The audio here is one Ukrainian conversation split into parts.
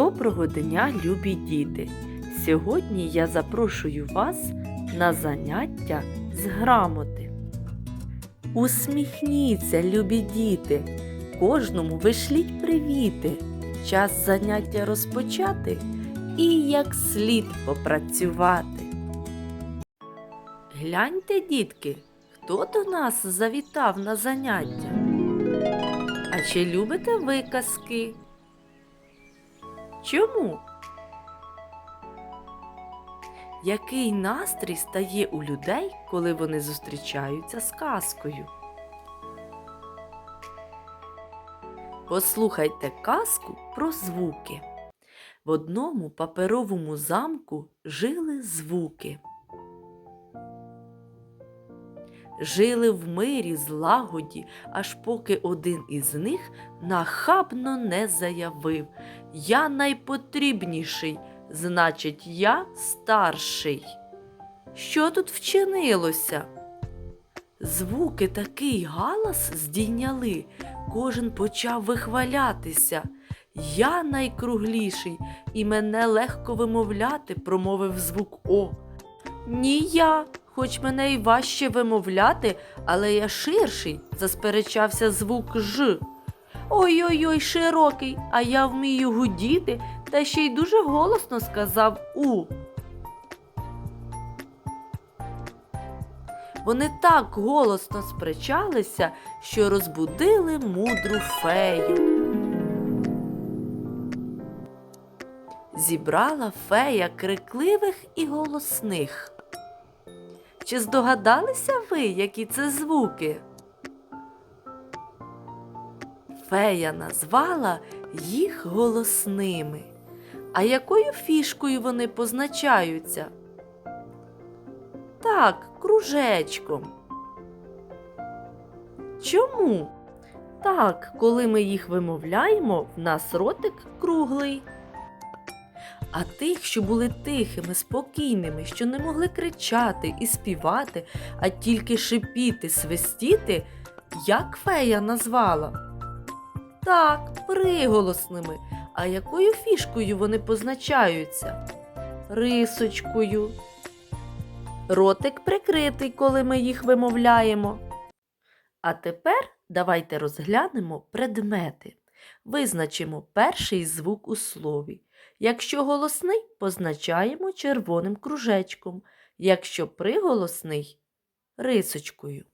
Доброго дня, любі діти! Сьогодні я запрошую вас на заняття з грамоти. Усміхніться, любі діти! Кожному вишліть привіти. Час заняття розпочати і як слід попрацювати. Гляньте, дітки, хто до нас завітав на заняття? А чи любите ви казки? Чому? Який настрій стає у людей, коли вони зустрічаються з казкою? Послухайте казку про звуки. В одному паперовому замку жили звуки. Жили в мирі, злагоді, аж поки один із них нахабно не заявив Я найпотрібніший, значить, я старший. Що тут вчинилося? Звуки такий галас здійняли, кожен почав вихвалятися. Я найкругліший, і мене легко вимовляти, промовив звук О. Ні я, хоч мене й важче вимовляти, але я ширший, засперечався звук Ж. Ой-ой-ой, широкий, а я вмію гудіти, та ще й дуже голосно сказав У. Вони так голосно сперечалися, що розбудили мудру фею. Зібрала фея крикливих і голосних. Чи здогадалися ви, які це звуки? Фея назвала їх голосними. А якою фішкою вони позначаються? Так, кружечком. Чому? Так, коли ми їх вимовляємо, в нас ротик круглий. А тих, що були тихими, спокійними, що не могли кричати і співати, а тільки шипіти, свистіти, як фея назвала? Так, приголосними. А якою фішкою вони позначаються? Рисочкою. Ротик прикритий, коли ми їх вимовляємо. А тепер давайте розглянемо предмети. Визначимо перший звук у слові. Якщо голосний, позначаємо червоним кружечком, якщо приголосний рисочкою.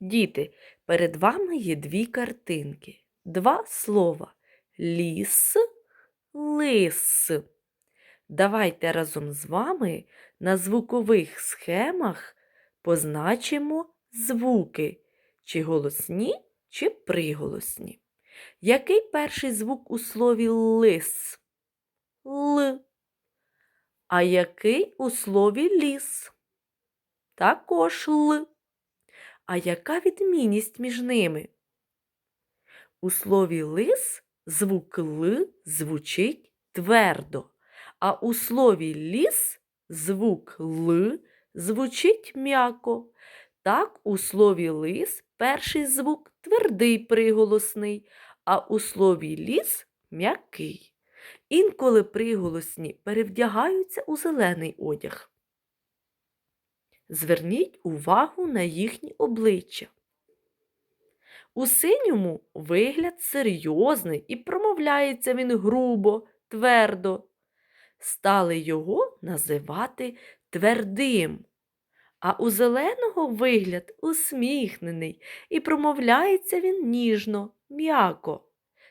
Діти, перед вами є дві картинки, два слова ліс, лис. Давайте разом з вами на звукових схемах позначимо звуки, чи голосні, чи приголосні. Який перший звук у слові лис? Л. А який у слові ліс? Також л. А яка відмінність між ними? У слові лис звук Л звучить твердо, а у слові ліс звук Л звучить м'яко. Так, у слові лис перший звук твердий приголосний, а у слові ліс м'який. Інколи приголосні перевдягаються у зелений одяг. Зверніть увагу на їхні обличчя. У синьому вигляд серйозний і промовляється він грубо, твердо. Стали його називати твердим. А у зеленого вигляд усміхнений і промовляється він ніжно, м'яко.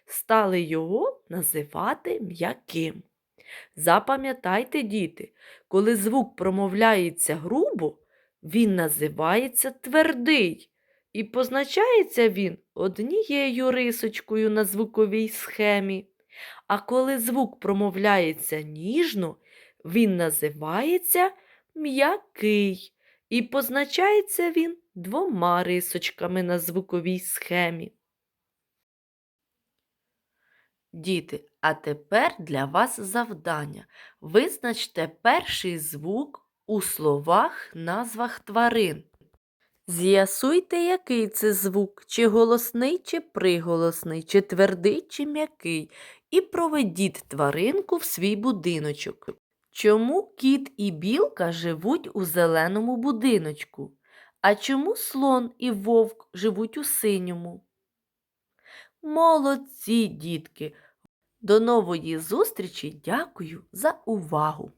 Стали його називати м'яким. Запам'ятайте, діти, коли звук промовляється грубо, він називається твердий і позначається він однією рисочкою на звуковій схемі. А коли звук промовляється ніжно, він називається м'який і позначається він двома рисочками на звуковій схемі. Діти, а тепер для вас завдання. Визначте перший звук у словах, назвах тварин. З'ясуйте, який це звук, чи голосний, чи приголосний, чи твердий, чи м'який, і проведіть тваринку в свій будиночок. Чому кіт і білка живуть у зеленому будиночку? А чому слон і вовк живуть у синьому? Молодці, дітки! До нової зустрічі! Дякую за увагу!